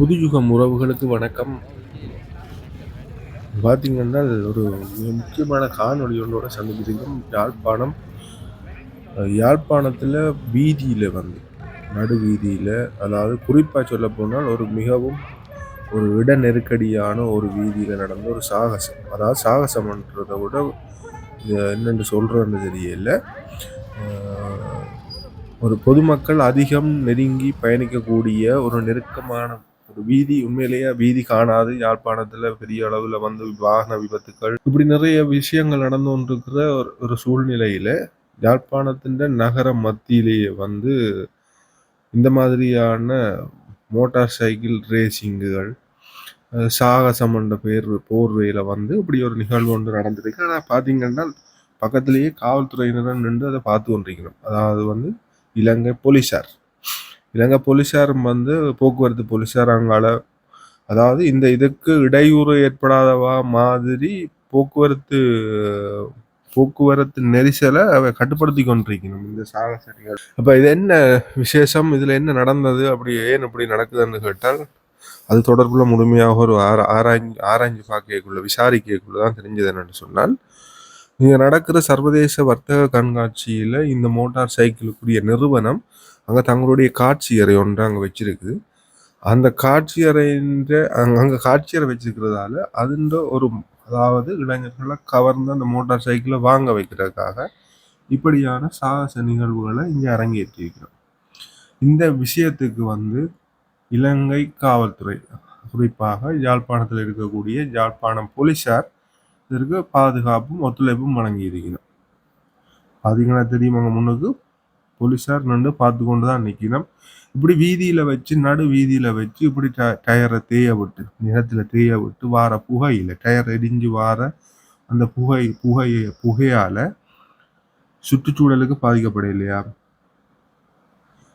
புதுயுகம் உறவுகளுக்கு வணக்கம். பார்த்தீங்கன்னா ஒரு மிக முக்கியமான காணொலி ஒன்றோட சந்திக்கிறோம் யாழ்ப்பாணம் யாழ்ப்பாணத்தில் வீதியில் வந்து நடு வீதியில் அதாவது குறிப்பாக சொல்ல போனால் ஒரு மிகவும் ஒரு இட நெருக்கடியான ஒரு வீதியில் நடந்த ஒரு சாகசம். அதாவது சாகசம்ன்றதை விட என்னென்று சொல்கிறோன்னு தெரியல. ஒரு பொதுமக்கள் அதிகம் நெருங்கி பயணிக்கக்கூடிய ஒரு நெருக்கமான ஒரு வீதி உண்மையிலேயே வீதி காணாது யாழ்ப்பாணத்தில் பெரிய அளவில் வந்து வாகன விபத்துக்கள். இப்படி நிறைய விஷயங்கள் நடந்து கொண்டிருக்கிற ஒரு ஒரு சூழ்நிலையில் யாழ்ப்பாணத்தின் நகர மத்தியிலேயே வந்து இந்த மாதிரியான மோட்டார் சைக்கிள் ரேசிங்குகள் சாகசம் என்ற பேர் போர்வையில் வந்து இப்படி ஒரு நிகழ்வு ஒன்று நடந்திருக்கு. ஆனால் பார்த்தீங்கன்னா பக்கத்திலேயே காவல்துறையினர் நின்று அதை பார்த்து கொண்டிருக்கணும் அதாவது வந்து இலங்கை போலீஸார் இலங்கை போலீஸார் வந்து போக்குவரத்து போலீஸார் அங்கால அதாவது இந்த இதுக்கு இடையூறு ஏற்படாதவா மாதிரி போக்குவரத்து போக்குவரத்து நெரிசலை அவை கட்டுப்படுத்தி கொண்டிருக்கணும். இந்த சாகச நிகழ்வு அப்போ இது என்ன விசேஷம்? இதில் என்ன நடந்தது? அப்படி ஏன் இப்படி நடக்குதுன்னு கேட்டால் அது தொடர்புள்ள முழுமையாக ஒரு ஆரா ஆராய்ஞ்சு ஆராய்ஞ்சு பார்க்கக்குள்ள விசாரிக்கக்குள்ள தான் தெரிஞ்சது என்னென்னு சொன்னால் இங்கே நடக்கிற சர்வதேச வர்த்தக கண்காட்சியில் இந்த மோட்டார் சைக்கிளுக்குரிய நிறுவனம் அங்கே தங்களுடைய காட்சி அறை ஒன்று அங்கே வச்சிருக்கு அந்த காட்சி அறைன்ற அங்கே அங்கே காட்சி அறை வச்சிருக்கிறதால அதுன்ற ஒரு அதாவது இளைஞர்களை கவர்ந்து அந்த மோட்டார் சைக்கிளை வாங்க வைக்கிறதுக்காக இப்படியான சாகச நிகழ்வுகளை இங்கே அரங்கேற்றிருக்கிறோம் இந்த விஷயத்துக்கு வந்து இலங்கை காவல்துறை குறிப்பாக யாழ்ப்பாணத்தில் இருக்கக்கூடிய யாழ்ப்பாணம் போலீஸார் இதற்கு பாதுகாப்பும் ஒத்துழைப்பும் வழங்கி இருக்கிறோம் பார்த்தீங்கன்னா தெரியும் அங்கே முன்னுக்கு போலீஸார் நின்று பார்த்து கொண்டு தான் நிற்கணும் இப்படி வீதியில் வச்சு நடு வீதியில் வச்சு இப்படி ட டயரை தேய விட்டு நிலத்தில் தேய விட்டு வார புகையில் டயர் இடிஞ்சு வார அந்த புகை புகையை புகையால் சுற்றுச்சூழலுக்கு பாதிக்கப்படையிலையா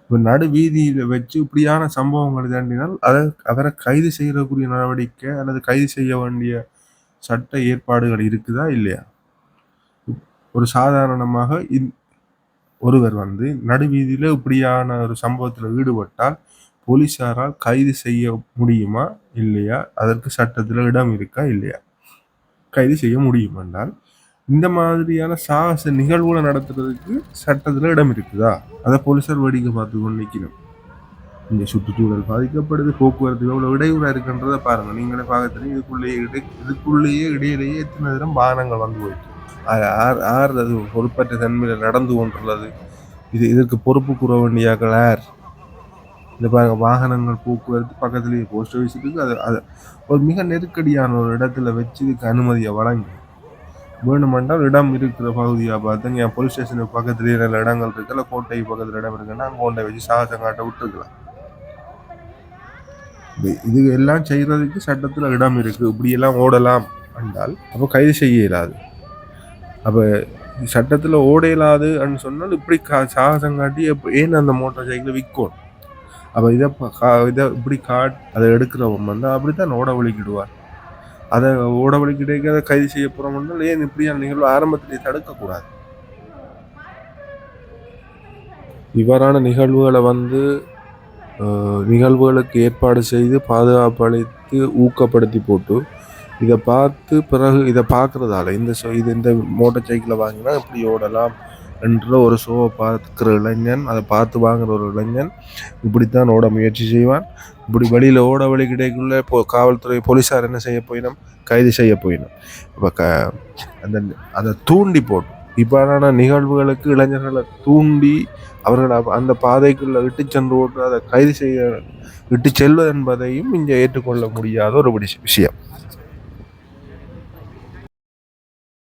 இப்போ நடு வீதியில் வச்சு இப்படியான சம்பவங்கள் தாண்டினால் அதை அவரை கைது செய்யக்கூடிய நடவடிக்கை அல்லது கைது செய்ய வேண்டிய சட்ட ஏற்பாடுகள் இருக்குதா இல்லையா? ஒரு சாதாரணமாக இந் ஒருவர் வந்து நடுவீதியில் இப்படியான ஒரு சம்பவத்தில் ஈடுபட்டால் போலீஸாரால் கைது செய்ய முடியுமா இல்லையா? அதற்கு சட்டத்தில் இடம் இருக்கா இல்லையா? கைது செய்ய முடியும் என்றால் இந்த மாதிரியான சாகச நிகழ்வுகளை நடத்துறதுக்கு சட்டத்தில் இடம் இருக்குதா? அதை போலீஸார் வேடிக்கை பார்த்து கொண்டு நிற்கணும் இங்கே சுற்றுச்சூழல் பாதிக்கப்படுது போக்குவரத்து எவ்வளோ இடையூறாக இருக்குன்றதை பாருங்கள் நீங்களே பார்க்க இதுக்குள்ளேயே இடை இதுக்குள்ளேயே இடையிலேயே எத்தனை தரம் வாகனங்கள் வந்து போயிட்டு ஆர் ஆர் அது பொறுப்பற்ற தன்மையில் நடந்து கொண்டுள்ளது. இது இதற்கு பொறுப்பு கூற வேண்டியாக்கள் யார் இந்த பாருங்க வாகனங்கள் போக்குவரத்து பக்கத்துலேயே போஸ்ட் ஆஃபீஸ் இருக்குது அது அது ஒரு மிக நெருக்கடியான ஒரு இடத்துல வச்சு இதுக்கு அனுமதியை வழங்கி. வேணுமென்றால் இடம் இருக்கிற பகுதியாக பார்த்து என் போலீஸ் ஸ்டேஷனுக்கு பக்கத்துலேயே நல்ல இடங்கள் இருக்குல்ல கோட்டை பக்கத்தில் இடம் இருக்குன்னா அங்கே கொண்டை வச்சு சாகசம் காட்ட விட்டுருக்கலாம். இது- இது எல்லாம் செய்கிறதுக்கு சட்டத்தில் இடம் இருக்குது இப்படியெல்லாம் ஓடலாம் என்றால் அப்போ கைது செய்ய இயலாது. அப்போ சட்டத்தில் ஓட அப்படின்னு சொன்னால் இப்படி கா சாகசம் காட்டி ஏன் அந்த மோட்டார் சைக்கிளை விற்கும்? அப்போ இதை கா- இதை இப்படி காட் அதை எடுக்கிறவன் வந்து அப்படித்தான் ஓட வலிக்கிடுவார் அதை ஓட வலிக்கிட்டே அதை கைது செய்ய போகிறோம்னா ஏன் இப்படியான நிகழ்வு ஆரம்பத்திலே தடுக்கக்கூடாது? இவ்வாறான நிகழ்வுகளை வந்து நிகழ்வுகளுக்கு ஏற்பாடு செய்து பாதுகாப்பு அளித்து ஊக்கப்படுத்தி போட்டு இதை பார்த்து பிறகு இதை பார்க்குறதால இந்த இது இந்த மோட்டார் சைக்கிளை வாங்கினா இப்படி ஓடலாம் என்ற ஒரு ஷோவை பார்க்குற இளைஞன் அதை பார்த்து வாங்குற ஒரு இளைஞன் இப்படித்தான் ஓட முயற்சி செய்வான். இப்படி வெளியில் ஓட வழி கிடைக்குள்ள இப்போ காவல்துறை போலீஸார் என்ன செய்ய போயினோம்? கைது செய்ய போயினோம். இப்போ க அந்த அதை தூண்டி போட்டு இவ்வாறான நிகழ்வுகளுக்கு இளைஞர்களை தூண்டி அவர்களை அந்த பாதைக்குள்ள இட்டு சென்று ஓட்டு அதை கைது செய்ய இட்டு செல்வது என்பதையும் இங்கே ஏற்றுக்கொள்ள முடியாத ஒரு விஷயம்.